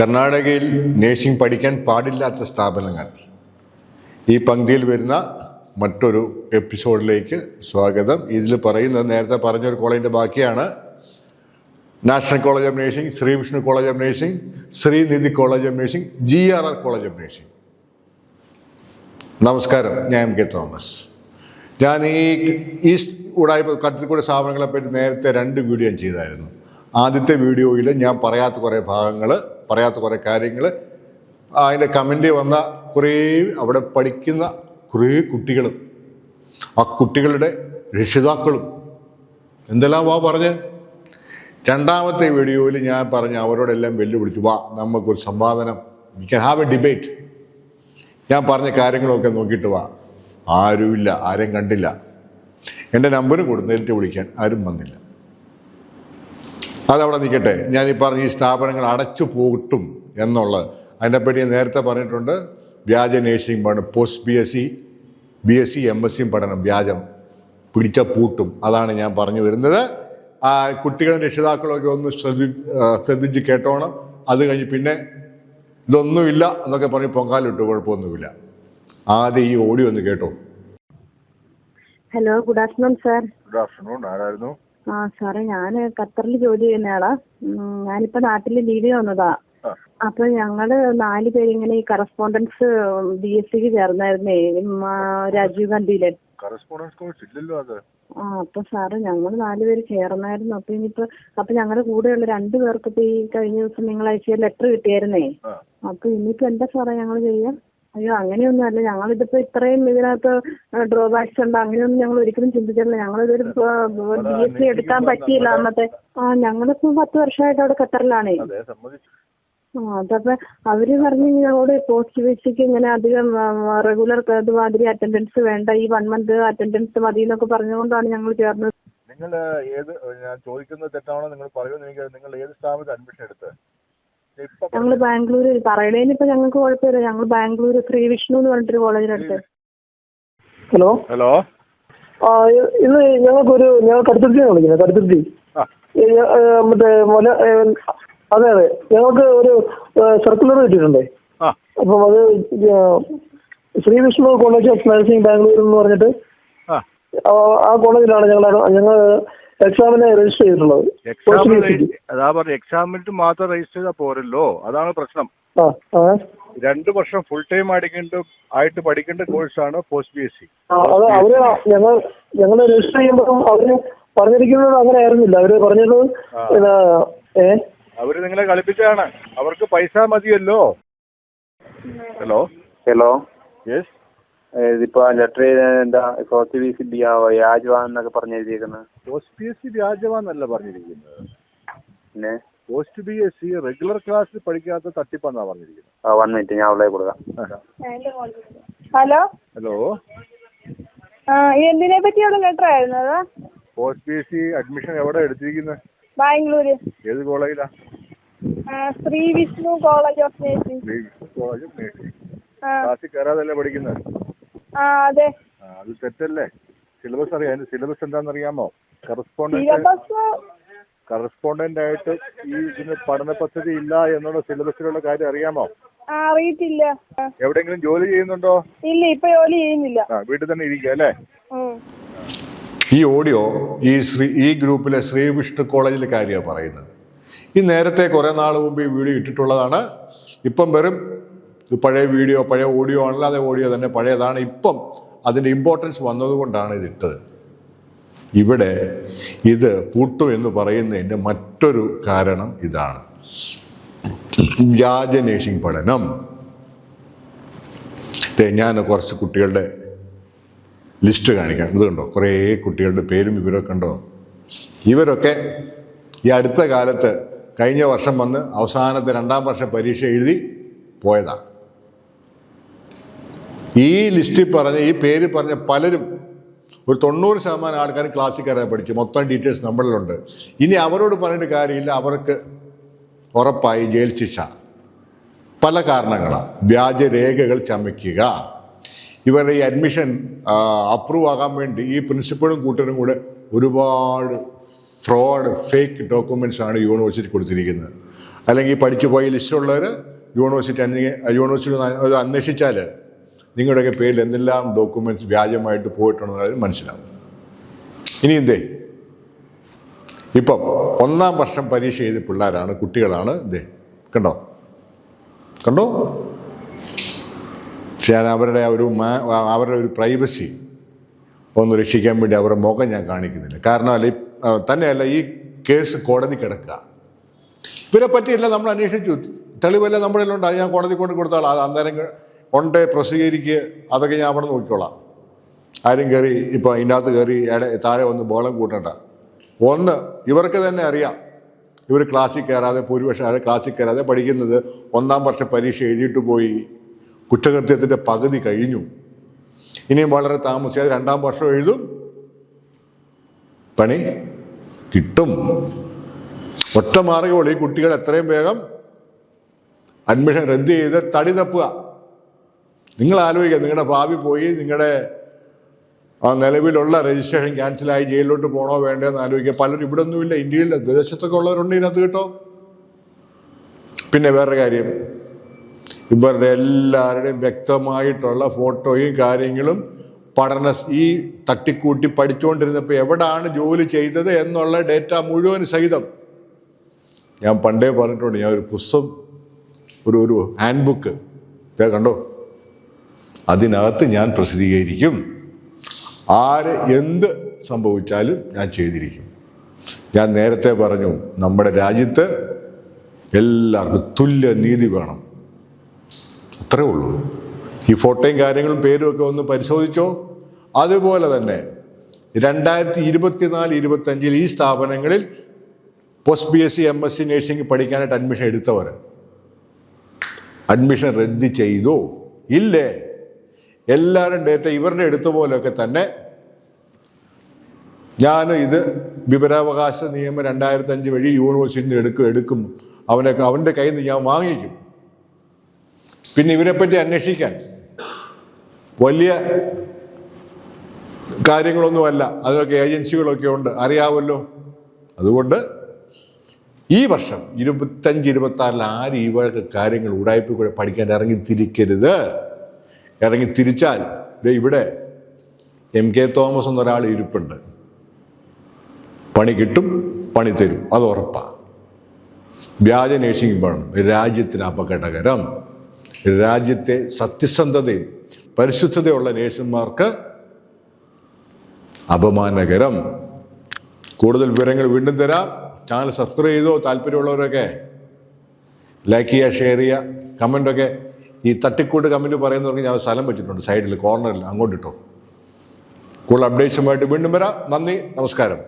കർണാടകയിൽ നേഴ്സിംഗ് പഠിക്കാൻ പാടില്ലാത്ത സ്ഥാപനങ്ങൾ. ഈ പങ്ക്തിയിൽ വരുന്ന മറ്റൊരു എപ്പിസോഡിലേക്ക് സ്വാഗതം. ഇതിൽ പറയുന്നത് നേരത്തെ പറഞ്ഞൊരു കോളേജിന്റെ ബാക്കിയാണ്. National college of nursing Shri Vishnu college of nursing Srinidhi college of nursing G R R college of nursing. നമസ്കാരം. ഞാൻ എം കെ തോമസ്. ഞാൻ ഈ ഈ ഉടായ്പ കത്തിക്കൂടെ സ്ഥാപനങ്ങളെപ്പറ്റി നേരത്തെ രണ്ട് വീഡിയോ ചെയ്തായിരുന്നു. ആദ്യത്തെ വീഡിയോയിൽ ഞാൻ പറയാത്ത കുറേ ഭാഗങ്ങൾ പറയാത്ത കുറേ കാര്യങ്ങൾ അതിന്റെ കമന്റ് വന്ന കുറേ അവിടെ പഠിക്കുന്ന കുറേ കുട്ടികളും ആ കുട്ടികളുടെ രക്ഷിതാക്കളും. എന്തെല്ലാം വാ പറഞ്ഞ്? രണ്ടാമത്തെ വീഡിയോയിൽ ഞാൻ പറഞ്ഞ് അവരോടെല്ലാം വെല്ലുവിളിച്ചു. വാ നമുക്കൊരു സംവാദനം we can have a debate ഞാൻ പറഞ്ഞ കാര്യങ്ങളൊക്കെ നോക്കിയിട്ട് വാ. ആരുമില്ല ആരും കണ്ടില്ല. എന്റെ നമ്പറും കൊടുത്തു നേരിട്ട് വിളിക്കാൻ ആരും വന്നില്ല. അതവിടെ നിൽക്കട്ടെ. ഞാൻ ഈ പറഞ്ഞ ഈ സ്ഥാപനങ്ങൾ അടച്ചു പൂട്ടും എന്നുള്ളത് അതിനെപ്പറ്റി നേരത്തെ പറഞ്ഞിട്ടുണ്ട്. വ്യാജ നേഴ്സിംഗ് പഠനം post B S C B S C M S സിയും പഠനം വ്യാജം. പിടിച്ച പൂട്ടും. അതാണ് ഞാൻ പറഞ്ഞു വരുന്നത്. ആ കുട്ടികളും രക്ഷിതാക്കളൊക്കെ ഒന്ന് ശ്രദ്ധി ശ്രദ്ധിച്ച് കേട്ടോണം. അത് കഴിഞ്ഞ് പിന്നെ ഇതൊന്നുമില്ല എന്നൊക്കെ പറഞ്ഞ് പൊങ്കാലിട്ട് കുഴപ്പമൊന്നുമില്ല. ആദ്യം ഈ ഓഡിയോ ഒന്ന് കേട്ടോ. Hello good afternoon sir good afternoon ആരായിരുന്നു? ആ സാറേ ഞാൻ ഖത്തറിൽ ജോലി ചെയ്യുന്നയാളാ. ഉം, ഞാനിപ്പോ നാട്ടിൽ ലീവിന് വന്നതാ. അപ്പൊ ഞങ്ങൾ നാല് പേരിങ്ങനെ ഈ കറസ്പോണ്ടൻസ് ബി എസ് സിക്ക് ചേർന്നായിരുന്നേ. രാജീവ് ഗാന്ധിയിലെ. കറസ്പോണ്ടൻസ് കോഴ്സ് ഇല്ലല്ലോ അത്. ആ അപ്പൊ സാറ് ഞങ്ങൾ നാലുപേര് ചേർന്നായിരുന്നു. അപ്പൊ ഇനിയിപ്പോ അപ്പൊ ഞങ്ങളുടെ കൂടെയുള്ള രണ്ടു പേർക്ക് ഈ കഴിഞ്ഞ ദിവസം നിങ്ങൾ അയച്ച ലെറ്റർ കിട്ടിയായിരുന്നേ. അപ്പൊ ഇനിയിപ്പോ എന്താ സാറേ ഞങ്ങൾ ചെയ്യാ? അയ്യോ അങ്ങനെയൊന്നും അല്ല. ഞങ്ങളിതിപ്പോ ഇത്രയും ഇതിനകത്ത് ഡ്രോബാക്സ് ഉണ്ട്. അങ്ങനെയൊന്നും ഞങ്ങൾ ഒരിക്കലും ചിന്തിച്ചിട്ടില്ല. ഞങ്ങളിതൊരു ബി എസ് സി എടുക്കാൻ പറ്റിയില്ല അന്നത്തെ. ആ ഞങ്ങളിപ്പോ പത്ത് വർഷമായിട്ട് അവിടെ ഖത്തറിലാണേ. ആ അതപ്പോ അവർ പറഞ്ഞു ഞങ്ങളോട് പോസ്റ്റ് വെച്ചിട്ട് ഇങ്ങനെ അധികം റെഗുലർ മാതിരി അറ്റൻഡൻസ് വേണ്ട. ഈ വൺ മന്ത് അറ്റൻഡൻസ് മതി എന്നൊക്കെ പറഞ്ഞുകൊണ്ടാണ് ഞങ്ങൾ ചേർന്നത്. നിങ്ങൾ ഏത് ഞാൻ ചോദിക്കുന്നത് തെറ്റാണോ നിങ്ങൾ പറയുമെന്ന് എനിക്ക് നിങ്ങൾ ഏത് സ്ഥാപനത്തിൽ അഡ്മിഷൻ എടുത്ത് ഞങ്ങൾ ബാംഗ്ലൂര് പറയണേന് ഇപ്പൊ ഞങ്ങൾക്ക് കുഴപ്പമില്ല. ഞങ്ങൾ ബാംഗ്ലൂര് ശ്രീ വിഷ്ണു എന്ന് പറഞ്ഞിട്ടൊരു കോളേജിലുണ്ട് ഹലോ? ഹലോ? ആ ഇന്ന് ഇത് ഞങ്ങൾക്കൊരു ഞങ്ങൾ കടുത്തുരുത്തിയാണ് വിളിക്കുന്നത് കടുത്തുരുത്തി. മറ്റേ മൊല അതെ അതെ. ഞങ്ങൾക്ക് ഒരു സർക്കുലർ കിട്ടിയിട്ടുണ്ട്. ആ. അപ്പം അത് Srivishnu Shri Vishnu college of nursing Bangalore എന്ന് പറഞ്ഞിട്ട് ആ. ആ ആ കോളേജിലാണ് ഞങ്ങൾ ഞങ്ങൾ എക്സാമിന് രജിസ്റ്റർ ചെയ്തിട്ടുള്ളത്. എക്സാം Post അതാ പറഞ്ഞു എക്സാമിന് മാത്രം രജിസ്റ്റർ ചെയ്താൽ പോരല്ലോ. അതാണ് പ്രശ്നം. രണ്ടു വർഷം ഫുൾ ടൈം അടിക്കേണ്ട ആയിട്ട് പഠിക്കേണ്ട കോഴ്സാണ് പോസ്റ്റ് ബി എസ് സി അത് അവർ ഞങ്ങൾ ഞങ്ങൾ രജിസ്റ്റർ ചെയ്യുമ്പോൾ അവർ പറഞ്ഞിരിക്കുന്നത് അങ്ങനെ ആയിരുന്നില്ല. അവർ പറഞ്ഞത്. അവർ നിങ്ങളെ കളിപ്പിച്ചാണ് അവർക്ക് പൈസ മതിയല്ലോ. ഹലോ ഹലോ യെസ് ഇതിപ്പോ ലെറ്റർ എന്താ പോസ്റ്റ് പി സി ബി വ്യാജമാണെന്നൊക്കെ പറഞ്ഞ് എഴുതിയേക്കുന്നത്. പോസ്റ്റ് പി എസ് സി വ്യാജമാന്നല്ല പറഞ്ഞിരിക്കുന്നത്. പിന്നെ? Post B S C regular ക്ലാസ്സിൽ പഠിക്കാത്ത തട്ടിപ്പാന്നാ പറഞ്ഞിരിക്കുന്നത്. ആ, വൺ മിനിറ്റ് ഞാൻ അവളെ കൊടുക്കാം. ഹലോ? ഹലോ? എന്തിനെ പറ്റിയുള്ള ലെറ്റർ ആയിരുന്നത് post P S C admission എവിടെ എടുത്തിരിക്കുന്നത് ബാംഗ്ലൂര്. ഏത് കോളേജിലാ? Shri Vishnu college of nursing Shri Vishnu college of nursing ക്ലാസ്സിൽ കയറാതല്ലേ പഠിക്കുന്നത് അതെ. അത് തെറ്റല്ലേ? സിലബസ് അറിയാം. അതിന്റെ സിലബസ് എന്താണെന്നറിയാമോ? കറസ്പോണ്ടന്റ് സിലബസ് കറസ്പോണ്ടന്റ് ആയിട്ട് ഈ ഇതിന് പഠന പദ്ധതി ഇല്ല എന്നുള്ള സിലബസിലുള്ള കാര്യം അറിയാമോ? ആ അറിയത്തില്ല. എവിടെങ്കിലും ജോലി ചെയ്യുന്നുണ്ടോ? ഇല്ല ഇപ്പൊ ജോലി ചെയ്യുന്നില്ല. ആ വീട്ടിൽ തന്നെ ഇരിക്കുക അല്ലേ? ഈ ഓഡിയോ ഈ ശ്രീ ഈ ഗ്രൂപ്പിലെ ശ്രീവിഷ്ണു കോളേജിലെ കാര്യമാണ് പറയുന്നത്. ഈ നേരത്തെ കുറേ നാൾ മുമ്പ് ഈ വീഡിയോ ഇട്ടിട്ടുള്ളതാണ്. ഇപ്പം വെറും ഇത് പഴയ വീഡിയോ പഴയ ഓഡിയോ അല്ലാതെ ഓഡിയോ തന്നെ പഴയതാണ്. ഇപ്പം അതിന്റെ ഇമ്പോർട്ടൻസ് വന്നതുകൊണ്ടാണ് ഇത് ഇട്ടത് ഇവിടെ ഇത് പൂട്ടു എന്ന് പറയുന്നതിന്റെ മറ്റൊരു കാരണം ഇതാണ്. വ്യാജനേഷിംഗ് പഠനം. ഞാൻ കുറച്ച് കുട്ടികളുടെ ലിസ്റ്റ് കാണിക്കാം. ഇത് കണ്ടോ? കുറേ കുട്ടികളുടെ പേരും ഇവരൊക്കെ ഉണ്ടോ ഇവരൊക്കെ ഈ അടുത്ത കാലത്ത് കഴിഞ്ഞ വർഷം വന്ന് അവസാനത്തെ രണ്ടാം വർഷ പരീക്ഷ എഴുതി പോയതാ. ഈ ലിസ്റ്റിൽ പറഞ്ഞ ഈ പേര് പറഞ്ഞ പലരും ഒരു തൊണ്ണൂറ് ശതമാനം ആൾക്കാർ ക്ലാസ്സിൽ കയറാൻ പഠിച്ചു മൊത്തം ഡീറ്റെയിൽസ് നമ്മളിലുണ്ട്. ഇനി അവരോട് പറഞ്ഞിട്ട് കാര്യമില്ല. അവർക്ക് ഉറപ്പായി ജയിൽ ശിക്ഷ. പല കാരണങ്ങളാണ് വ്യാജരേഖകൾ ചമയ്ക്കുക. ഇവരുടെ ഈ അഡ്മിഷൻ അപ്രൂവ് ആകാൻ വേണ്ടി ഈ പ്രിൻസിപ്പളും കൂട്ടരും കൂടെ ഒരുപാട് ഫ്രോഡ് ഫേക്ക് ഡോക്യുമെന്റ്സ് ആണ് യൂണിവേഴ്സിറ്റി കൊടുത്തിരിക്കുന്നത്. അല്ലെങ്കിൽ പഠിച്ചു പോയ ലിസ്റ്റിലുള്ളവർ യൂണിവേഴ്സിറ്റി അന്വേ യൂണിവേഴ്സിറ്റി അന്വേഷിച്ചാൽ നിങ്ങളുടെയൊക്കെ പേരിൽ എന്തെല്ലാം ഡോക്യുമെന്റ്സ് വ്യാജമായിട്ട് പോയിട്ടുണ്ടെന്ന് മനസ്സിലാവും. ഇനി എന്തേ? ഇപ്പം ഒന്നാം വർഷം പരീക്ഷ ചെയ്ത പിള്ളേരാണ് കുട്ടികളാണ് ഇതേ കണ്ടോ? കണ്ടോ? ഞാൻ അവരുടെ ഒരു അവരുടെ ഒരു പ്രൈവസി ഒന്ന് രക്ഷിക്കാൻ വേണ്ടി അവരുടെ മുഖം ഞാൻ കാണിക്കുന്നില്ല. കാരണം അല്ല ഈ- തന്നെയല്ല ഈ കേസ് കോടതി കിടക്കുക. ഇവരെ പറ്റിയില്ല നമ്മൾ അന്വേഷിച്ചു. തെളിവല്ല നമ്മുടെ ഉണ്ട് അത് ഞാൻ കോടതി കൊണ്ട് കൊടുത്താൽ അത് അന്നേരം ഉണ്ട് പ്രസിദ്ധീകരിക്കുക അതൊക്കെ ഞാൻ അവിടെ നോക്കിക്കോളാം. ആരും കയറി ഇപ്പോൾ ഇതിനകത്ത് കയറി താഴെ ഒന്ന് ബോളം കൂട്ടണ്ട. ഒന്ന് ഇവർക്ക് തന്നെ അറിയാം. ഇവർ ക്ലാസ്സിൽ കയറാതെ ഭൂരിപക്ഷം ആരും ക്ലാസ്സിൽ കയറാതെ പഠിക്കുന്നത് ഒന്നാം വർഷ പരീക്ഷ എഴുതിയിട്ട് പോയി. കുറ്റകൃത്യത്തിന്റെ പകുതി കഴിഞ്ഞു. ഇനിയും വളരെ താമസിയാതെ രണ്ടാം വർഷം എഴുതും. പണി കിട്ടും. ഒറ്റ മാർഗമുള്ളൂ ഈ കുട്ടികൾ എത്രയും വേഗം അഡ്മിഷൻ റദ്ദ് ചെയ്ത് തടി തപ്പുക. നിങ്ങൾ ആലോചിക്കുക നിങ്ങളുടെ ഭാവി പോയി നിങ്ങളുടെ ആ നിലവിലുള്ള രജിസ്ട്രേഷൻ ക്യാൻസലായി ജയിലിലോട്ട് പോകണോ വേണ്ടതെന്ന് ആലോചിക്കുക. പലരും ഇവിടെ ഒന്നുമില്ല ഇന്ത്യയിൽ വിദേശത്തൊക്കെ ഉള്ളവരുണ്ട് ഇതിനകത്ത് കേട്ടോ. പിന്നെ വേറൊരു കാര്യം ഇവരുടെ എല്ലാവരുടെയും വ്യക്തമായിട്ടുള്ള ഫോട്ടോയും കാര്യങ്ങളും പഠന ഈ തട്ടിക്കൂട്ടി പഠിച്ചുകൊണ്ടിരുന്നപ്പോൾ എവിടാണ് ജോലി ചെയ്തത് എന്നുള്ള ഡേറ്റ മുഴുവൻ സഹിതം. ഞാൻ പണ്ടേ പറഞ്ഞിട്ടുണ്ട് ഞാൻ ഒരു പുസ്തകം ഒരു ഒരു ഹാൻഡ് ബുക്ക് കണ്ടോ? അതിനകത്ത് ഞാൻ പ്രസിദ്ധീകരിക്കും. ആര് എന്ത് സംഭവിച്ചാലും ഞാൻ ചെയ്തിരിക്കും. ഞാൻ നേരത്തെ പറഞ്ഞു നമ്മുടെ രാജ്യത്ത് എല്ലാവർക്കും തുല്യ നീതി വേണം. അത്രേ ഉള്ളൂ. ഈ ഫോട്ടോയും കാര്യങ്ങളും പേരും ഒക്കെ ഒന്ന് പരിശോധിച്ചോ? അതുപോലെ തന്നെ രണ്ടായിരത്തി ഇരുപത്തിനാല് ഇരുപത്തഞ്ചിൽ ഈ സ്ഥാപനങ്ങളിൽ post B S C M S C nursing പഠിക്കാനായിട്ട് അഡ്മിഷൻ എടുത്തവർ അഡ്മിഷൻ റദ്ദ് ചെയ്തോ? ഇല്ലേ? എല്ലാവരും ഡേറ്റ ഇവരുടെ എടുത്ത പോലെയൊക്കെ തന്നെ. ഞാൻ ഇത് വിവരാവകാശ നിയമം രണ്ടായിരത്തി അഞ്ച് വഴി യൂണിവേഴ്സിറ്റി എടുക്കും എടുക്കും. അവനെ അവന്റെ കയ്യിൽ നിന്ന് ഞാൻ വാങ്ങിക്കും. പിന്നെ ഇവരെപ്പറ്റി അന്വേഷിക്കാൻ. വലിയ കാര്യങ്ങളൊന്നുമല്ല. അതിനൊക്കെ ഏജൻസികളൊക്കെ ഉണ്ട്. അറിയാമല്ലോ അതുകൊണ്ട് ഈ വർഷം ഇരുപത്തഞ്ച് ഇരുപത്തി ആറിൽ ആരും വക കാര്യങ്ങൾ ഉടായ്പ പഠിക്കാൻ ഇറങ്ങി തിരിക്കരുത് ഇറങ്ങി തിരിച്ചാൽ ദേ ഇവിടെ എം കെ തോമസ് എന്നൊരാൾ ഇരിപ്പുണ്ട്. പണി കിട്ടും പണി തരും അത് ഉറപ്പാണ് വ്യാജ നേഴ്സിംഗ് വേണം രാജ്യത്തിന് അപകടകരം. രാജ്യത്തെ സത്യസന്ധതയും പരിശുദ്ധതയുള്ള നേഴ്സുമാർക്ക് അപമാനകരം. കൂടുതൽ വിവരങ്ങൾ വീണ്ടും തരാം. ചാനൽ സബ്സ്ക്രൈബ് ചെയ്തോ താല്പര്യമുള്ളവരൊക്കെ. ലൈക്ക് ചെയ്യുക ഷെയർ ചെയ്യുക കമന്റൊക്കെ ഈ തട്ടിക്കൂട്ട് പറയുന്ന പറയുന്നവർക്ക് ഞാൻ സ്ഥലം പറ്റിയിട്ടുണ്ട് സൈഡിൽ കോർണറിൽ അങ്ങോട്ടിട്ടോ. കൂടുതൽ അപ്ഡേറ്റ്സുമായിട്ട് വീണ്ടും വരാം. നന്ദി നമസ്കാരം.